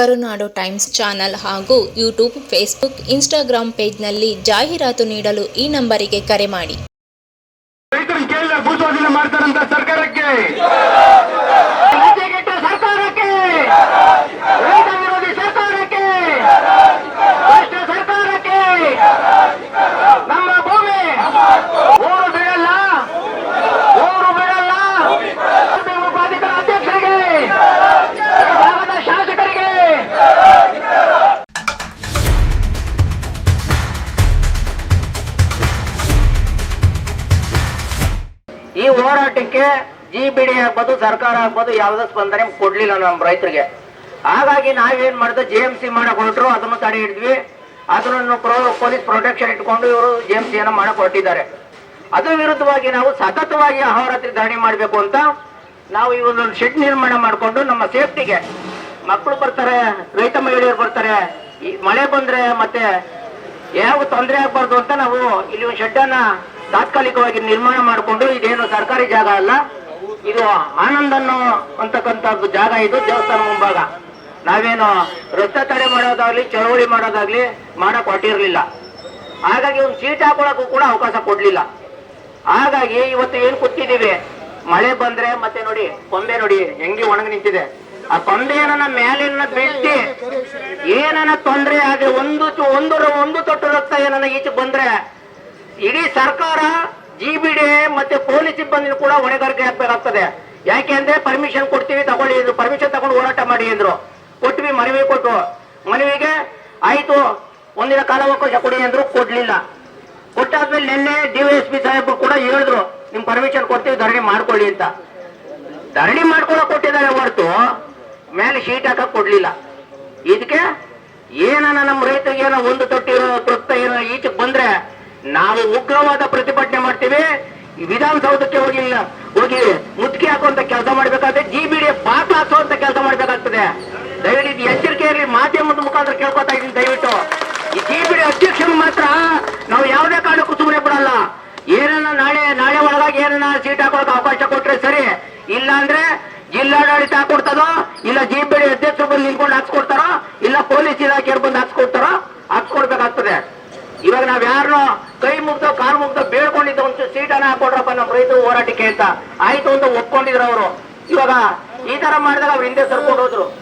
ಕರುನಾಡು times channel ಹಾಗೂ YouTube, Facebook Instagram ಪೇಜ್ನಲ್ಲಿ ಜಾಹೀರಾತು ನೀಡಲು ಈ ನಂಬರಿಗೆ ಕರೆ ಮಾಡಿ. ರೈತರು ಕೇಳಿದ ಭೂಸ್ವಾಧೀನ ಮಾಡ್ತಾರಂತ ಸರ್ಕಾರಕ್ಕೆ. ಈ ಹೋರಾಟಕ್ಕೆ ಜಿ ಬಿ ಡಿ ಆಗ್ಬೋದು, ಸರ್ಕಾರ ಆಗ್ಬೋದು, ಯಾವುದೇ ಸ್ಪಂದನೆ ಕೊಡ್ಲಿಲ್ಲ ನಮ್ಮ ರೈತರಿಗೆ. ಹಾಗಾಗಿ ನಾವೇನ್ ಮಾಡಿದ್ವಿ ಜಿ ಎಂ ಸಿ ಮಾಡಕ್ ಹೊರಟ್ರು ಅದನ್ನು ತಡೆ ಹಿಡಿದ್ವಿ ಅದನ್ನು ಪೊಲೀಸ್ ಪ್ರೊಟೆಕ್ಷನ್ ಇಟ್ಕೊಂಡು ಇವರು ಜಿ ಎಂ ಸಿಯನ್ನು ಮಾಡಕ್ ಹೊರಟಿದ್ದಾರೆ ಅದ್ರ ವಿರುದ್ಧವಾಗಿ ನಾವು ಸತತವಾಗಿ ಅಹೋರಾತ್ರಿ ಧರಣಿ ಮಾಡಬೇಕು ಅಂತ ನಾವು ಈ ಒಂದು ಶೆಡ್ ನಿರ್ಮಾಣ ಮಾಡಿಕೊಂಡು ನಮ್ಮ ಸೇಫ್ಟಿಗೆ ಮಕ್ಕಳು ಬರ್ತಾರೆ, ರೈತ ಮಹಿಳೆಯರು ಬರ್ತಾರೆ. ಈ ಮಳೆ ಬಂದ್ರೆ ಮತ್ತೆ ಯಾವ ತೊಂದರೆ ಆಗ್ಬಾರ್ದು ಅಂತ ನಾವು ಇಲ್ಲಿ ಒಂದು ಶೆಡ್ ತಾತ್ಕಾಲಿಕವಾಗಿ ನಿರ್ಮಾಣ ಮಾಡಿಕೊಂಡು ಇದೇನು ಸರ್ಕಾರಿ ಜಾಗ ಅಲ್ಲ, ಇದು ಆನಂದ್ ಅನ್ನೋ ಅಂತಕ್ಕಂತ ಜಾಗ ಇದು ದೇವಸ್ಥಾನ ಮುಂಭಾಗ. ನಾವೇನು ರಸ್ತೆ ತಡೆ ಮಾಡೋದಾಗ್ಲಿ, ಚಳವಳಿ ಮಾಡೋದಾಗ್ಲಿ ಮಾಡಕ್ ಹೊಟ್ಟಿರ್ಲಿಲ್ಲ ಹಾಗಾಗಿ ಒಂದು ಸೀಟ್ ಹಾಕೊಳಕ್ಕೂ ಕೂಡ ಅವಕಾಶ ಕೊಡ್ಲಿಲ್ಲ. ಹಾಗಾಗಿ ಇವತ್ತು ಏನ್ ಕೂತಿದೀವಿ, ಮಳೆ ಬಂದ್ರೆ ಮತ್ತೆ ನೋಡಿ ಕೊಂಬೆ ನೋಡಿ ಹೆಂಗೆ ಒಣಗಿ ನಿಂತಿದೆ. ಆ ಕೊಂಬೆಯನ್ನ ಮೇಲಿನ ಬಿಟ್ಟು ಏನನ್ನ ತೊಂದ್ರೆ ಆಗಿ ಒಂದು ಒಂದು ಒಂದು ತೊಟ್ಟು ರಕ್ತ ಏನನ್ನ ಈಚೆ ಬಂದ್ರೆ ಇಡೀ ಸರ್ಕಾರ ಜಿ ಬಿ ಡಿ ಮತ್ತೆ ಪೊಲೀಸ್ ಸಿಬ್ಬಂದಿ ಕೂಡ ಹೊಣೆಗಾರಿಕೆ ಹಾಕ್ಬೇಕಾಗ್ತದೆ. ಯಾಕೆ ಅಂದ್ರೆ ಪರ್ಮಿಷನ್ ಕೊಡ್ತೀವಿ, ತಗೊಳ್ಳಿ ಪರ್ಮಿಷನ್ ತಗೊಂಡು ಹೋರಾಟ ಮಾಡಿ ಅಂದ್ರು. ಕೊಟ್ವಿ ಮನವಿ ಕೊಟ್ಟು ಮನವಿಗೆ ಆಯ್ತು, ಒಂದಿನ ಕಾಲಾವಕಾಶ ಕೊಡಿ ಅಂದ್ರು, ಕೊಡ್ಲಿಲ್ಲ. ಕೊಟ್ಟಾದ್ಮೇಲೆ ನಿನ್ನೆ ಡಿ ಎಸ್ ಪಿ ಸಾಹೇಬರು ಕೂಡ ಹೇಳಿದ್ರು, ನಿಮ್ ಪರ್ಮಿಷನ್ ಕೊಡ್ತೀವಿ, ಧರಣಿ ಮಾಡ್ಕೊಳ್ಳಿ ಅಂತ. ಧರಣಿ ಮಾಡ್ಕೊಳಕ್ ಕೊಟ್ಟಿದ್ದಾರೆ ಹೊರತು, ಮೇಲೆ ಶೀಟ್ ಹಾಕ ಕೊಡ್ಲಿಲ್ಲ. ಇದಕ್ಕೆ ಏನನ ನಮ್ಮ ರೈತರಿಗೆ ಏನೋ ಒಂದು ತೊಟ್ಟಿ ತೊಟ್ಟ ಏನೋ ಈಚೆಗೆ ಬಂದ್ರೆ ನಾವು ಉಗ್ರವಾದ ಪ್ರತಿಭಟನೆ ಮಾಡ್ತೀವಿ ವಿಧಾನಸೌಧಕ್ಕೆ ಹೋಗಿ ಹೋಗಿ ಮುತ್ತಿಗೆ ಹಾಕುವಂತ ಕೆಲಸ ಮಾಡ್ಬೇಕಾದ್ರೆ ಜಿ ಬಿ ಡಿ ಬಾತ್ ಹಾಕುವಂತ ಕೆಲಸ ಮಾಡ್ಬೇಕಾಗ್ತದೆ. ದಯವಿಟ್ಟು ಎಚ್ಚರಿಕೆ ಇರಲಿ ಮಾಧ್ಯಮದ ಮುಖಾಂತರ ಕೇಳ್ಕೊತಾ ಇದ್ದೀನಿ, ದಯವಿಟ್ಟು. ಈ ಜಿ ಬಿ ಡಿ ಅಧ್ಯಕ್ಷರು ಮಾತ್ರ ನಾವು ಯಾವುದೇ ಕಾರಣಕ್ಕೂ ಸುಮ್ಮನೆ ಬಿಡಲ್ಲ. ಏನನ್ನ ನಾಳೆ ನಾಳೆ ಒಳಗಾಗಿ ಏನನ್ನ ಸೀಟ್ ಹಾಕೋಕೆ ಅವಕಾಶ ಕೊಟ್ರೆ ಸರಿ ಇಲ್ಲ ಅಂದ್ರೆ ಜಿಲ್ಲಾಡಳಿತ ಹಾಕೊಡ್ತದೋ ಇಲ್ಲ ಜಿ ಬಿ ಡಿ ಅಧ್ಯಕ್ಷರು ಬಂದು ನಿಂತ್ಕೊಂಡು ಹಾಕ್ಸ್ಕೊಡ್ತಾರೋ ಇಲ್ಲ ಪೊಲೀಸ್ ಇಲಾಖೆಯವ್ರು ಬಂದು ಹಾಕ್ಸ್ಕೊಡ್ತಾರೋ ಹಾಕ್ಸ್ಕೊಡ್ಬೇಕಾಗ್ತದೆ ಇವಾಗ ನಾವ್ ಯಾರನ್ನೋ ಕೈ ಮುಗ್ದೋ, ಕಾಲು ಮುಗ್ದ ಬೇಡ್ಕೊಂಡಿದ್ದ ಒಂದು ಸೀಟ್ ಅನ್ನ ಹಾಕೊಡ್ರಪ್ಪ ನಮ್ಮ ರೈತರು ಹೋರಾಟಕ್ಕೆ ಅಂತ. ಆಯ್ತು ಅಂತ ಒಪ್ಕೊಂಡಿದ್ರು ಅವರು. ಇವಾಗ ಈ ತರ ಮಾಡಿದಾಗ ಅವ್ರು ಹಿಂದೆ ಸರ್ಕೊಂಡು ಹೋದ್ರು.